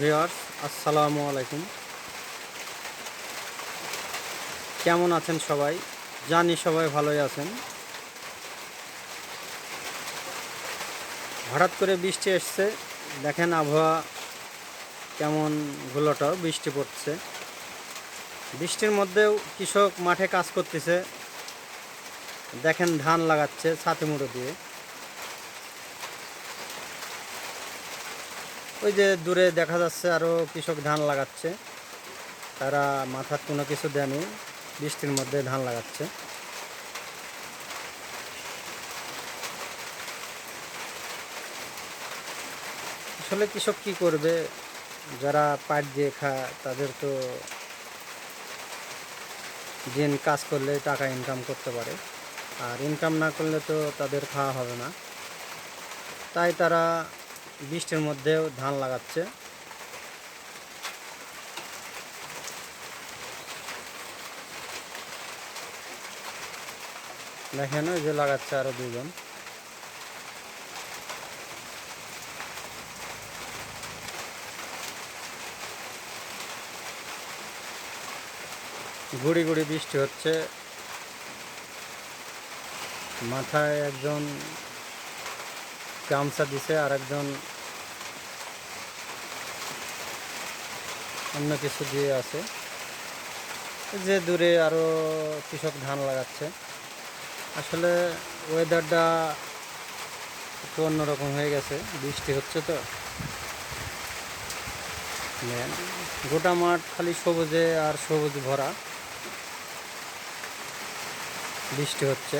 Viewers আসসালামু আলাইকুম। কেমন আছেন সবাই? জানি সবাই ভালোই আছেন। হঠাৎ করে বৃষ্টি এসছে। দেখেন আবহাওয়া কেমন ঘুলোটাও বৃষ্টি পড়ছে। বৃষ্টির মধ্যেও কৃষক মাঠে কাজ করতেছে। দেখেন ধান লাগাচ্ছে ছাতি মুড়ো দিয়ে। ওই যে দূরে দেখা যাচ্ছে আরও কৃষক ধান লাগাচ্ছে। তারা মাথার কোনো কিছু দেয়নি, বৃষ্টির মধ্যে ধান লাগাচ্ছে। আসলে কৃষক কী করবে? যারা পাট দিয়ে খায়, তাদের তো দিন কাজ করলে টাকা ইনকাম করতে পারে। আর ইনকাম না করলে তো তাদের খাওয়া হবে না। তাই তারা বৃষ্টির মধ্যেও ধান লাগাচ্ছে। দেখেন যে লাগাচ্ছে আরও দুজন গুড়ি গুড়ি বৃষ্টি হচ্ছে। মাথায় একজন গামছা দিছে আর একজন অন্য কিছু দিয়ে আছে। যে দূরে আরও কৃষক ধান লাগাচ্ছে। আসলে ওয়েদারটা একটু অন্যরকম হয়ে গেছে, বৃষ্টি হচ্ছে তো। গোটা মাঠ খালি সবুজে আর সবুজ ভরা। বৃষ্টি হচ্ছে।